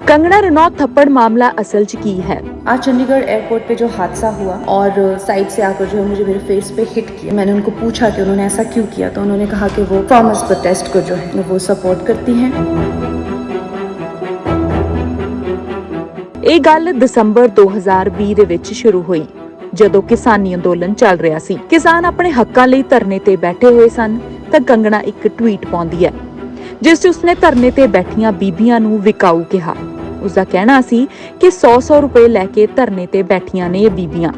ਕੰਗਣਾ ਰਣੌਤ ਥੱਪੜ ਮਾਮਲਾ ਅਸਲ 'ਚ ਕੀ ਹੈ आज चंडीगढ़ एयरपोर्ट पे जो हादसा हुआ और साइड से आकर जो है मुझे मेरे फेस पे हिट किया मैंने उनको पूछा कि उन्होंने ऐसा क्यों किया तो उन्होंने कहा कि वो फार्मर्स प्रोटेस्ट को जो है वो सपोर्ट करती हैं ਇਹ ਗੱਲ ਦਸੰਬਰ 2020 ਦੇ ਵਿੱਚ ਸ਼ੁਰੂ ਹੋਈ ਜਦੋਂ ਕਿਸਾਨੀ ਅੰਦੋਲਨ ਚੱਲ ਰਿਹਾ ਸੀ ਕਿਸਾਨ ਆਪਣੇ ਹੱਕਾਂ ਲਈ ਧਰਨੇ ਤੇ ਬੈਠੇ ਹੋਏ ਸਨ ਤਾਂ ਕੰਗਣਾ ਇੱਕ ਟਵੀਟ ਪਾਉਂਦੀ ਹੈ ਜਿਸ 'ਚ ਉਸਨੇ ਧਰਨੇ ਤੇ ਬੈਠੀਆਂ ਬੀਬੀਆਂ ਨੂੰ ਵਿਕਾਊ ਕਿਹਾ ਉਸ ਦਾ ਕਹਿਣਾ ਸੀ ਕਿ 100-100 ਰੁਪਏ ਲੈ ਕੇ ਧਰਨੇ ਤੇ ਬੈਠੀਆਂ ਨੇ ਇਹ ਬੀਬੀਆਂ।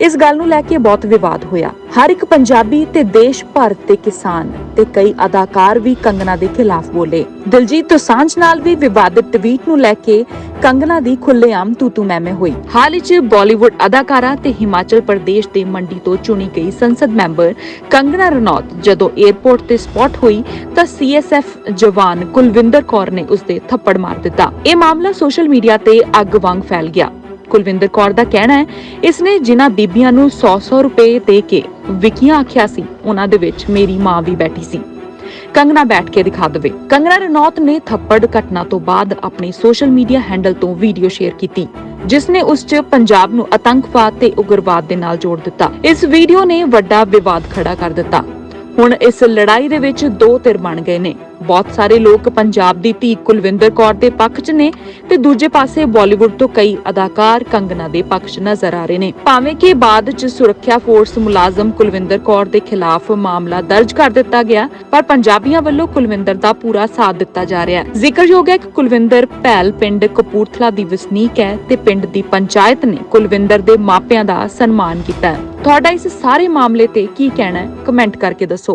ਇਸ ਗੱਲ ਨੂੰ ਲੈ ਕੇ ਬਹੁਤ ਵਿਵਾਦ ਹੋਇਆ। ਹਰ ਇੱਕ ਪੰਜਾਬੀ ਤੇ ਦੇਸ਼ ਭਰ ਦੇ ਕਿਸਾਨ ਤੇ ਕਈ ਅਦਾਕਾਰ ਵੀ ਕੰਗਨਾ ਦੇ ਖਿਲਾਫ ਬੋਲੇ। ਦਿਲਜੀਤ ਦੋਸਾਂਝ ਨਾਲ ਵੀ ਵਿਵਾਦਿਤ ਟਵੀਟ ਨੂੰ ਲੈ ਕੇ ਕੰਗਨਾ ਦੀ ਖੁੱਲੇਆਮ ਤੂਤੂ ਮੈਮੇ ਹੋਈ। ਹਾਲ ਹੀ 'ਚ ਬਾਲੀਵੁੱਡ ਅਦਾਕਾਰਾ ਤੇ ਹਿਮਾਚਲ ਪ੍ਰਦੇਸ਼ ਦੇ ਮੰਡੀ ਤੋਂ ਚੁਣੀ ਗਈ ਸੰਸਦ ਮੈਂਬਰ ਕੰਗਨਾ ਰਣੌਤ ਜਦੋਂ 에ਅਰਪੋਰਟ ਤੇ ਸਪੌਟ ਹੋਈ ਤਾਂ ਸੀਐਸਐਫ ਜਵਾਨ ਕੁਲਵਿੰਦਰ ਕੌਰ ਨੇ ਉਸ ਦੇ ਥੱਪੜ ਮਾਰ ਦਿੱਤਾ। ਇਹ ਮਾਮਲਾ ਸੋਸ਼ਲ ਮੀਡੀਆ ਤੇ ਅੱਗ ਵਾਂਗ ਫੈਲ ਗਿਆ। ਕੁਲਵਿੰਦਰ ਕੌਰ ਦਾ ਕਹਿਣਾ ਹੈ, ਇਸ ਨੇ ਜਿਨ੍ਹਾਂ ਬੀਬੀਆਂ ਨੂੰ 100-100 ਰੁਪਏ ਦੇ ਕੇ ਵਿਕੀਆਂ ਆਖਿਆ ਸੀ, ਉਹਨਾਂ ਦੇ ਵਿੱਚ ਮੇਰੀ ਮਾਂ ਵੀ ਬੈਠੀ ਸੀ। ਕੰਗਨਾ ਬੈਠ ਕੇ ਦਿਖਾ ਦੇਵੇ। ਕੰਗਨਾ ਰਣੌਤ ਨੇ ਥੱਪੜ ਘਟਨਾ ਤੋਂ ਬਾਅਦ ਆਪਣੇ ਸੋਸ਼ਲ ਮੀਡੀਆ ਹੈਂਡਲ ਤੋਂ ਵੀਡੀਓ ਸ਼ੇਅਰ ਕੀਤੀ, ਜਿਸ ਨੇ ਉਸ 'ਚ ਪੰਜਾਬ ਨੂੰ ਆਤੰਕਵਾਦ ਤੇ ਉਗਰਵਾਦ ਦੇ ਨਾਲ ਜੋੜ ਦਿੱਤਾ। ਇਸ ਵੀਡੀਓ ਨੇ ਵੱਡਾ ਵਿਵਾਦ ਖੜਾ ਕਰ ਦਿੱਤਾ। ਹੁਣ ਇਸ ਲੜਾਈ ਦੇ ਵਿੱਚ ਦੋ ਧਿਰ ਬਣ ਗਏ ਨੇ। ਬਹੁਤ ਸਾਰੇ ਲੋਕ ਪੰਜਾਬ ਦੀ ਧੀ ਕੁਲਵਿੰਦਰ ਕੌਰ ਦੇ ਪੱਖ 'ਚ ਨੇ ਤੇ ਦੂਜੇ ਪਾਸੇ ਬਾਲੀਵੁੱਡ ਤੋਂ ਕਈ ਅਦਾਕਾਰ ਕੰਗਨਾ ਦੇ ਪੱਖ 'ਚ ਨਜ਼ਰ ਆ ਰਹੇ ਨੇ। ਭਾਵੇਂ ਕਿ ਬਾਅਦ 'ਚ ਸੁਰੱਖਿਆ ਫੋਰਸ ਮੁਲਾਜ਼ਮ ਕੁਲਵਿੰਦਰ ਕੌਰ ਦੇ ਖਿਲਾਫ ਮਾਮਲਾ ਦਰਜ ਕਰ ਦਿੱਤਾ ਗਿਆ, ਪਰ ਪੰਜਾਬੀਆਂ ਵੱਲੋਂ ਕੁਲਵਿੰਦਰ ਦਾ ਪੂਰਾ ਸਾਥ ਦਿੱਤਾ ਜਾ ਰਿਹਾ ਹੈ। ਜ਼ਿਕਰਯੋਗ ਹੈ ਕਿ ਕੁਲਵਿੰਦਰ ਭੈਲ ਪਿੰਡ ਕਪੂਰਥਲਾ ਦੀ ਵਸਨੀਕ ਹੈ ਤੇ ਪਿੰਡ ਦੀ ਪੰਚਾਇਤ ਨੇ ਕੁਲਵਿੰਦਰ ਦੇ ਮਾਪਿਆਂ ਦਾ ਸਨਮਾਨ ਕੀਤਾ ਹੈ। ਤੁਹਾਡਾ ਇਸ ਸਾਰੇ ਮਾਮਲੇ ਤੇ ਕੀ ਕਹਿਣਾ ਹੈ? ਕਮੈਂਟ ਕਰਕੇ ਦੱਸੋ।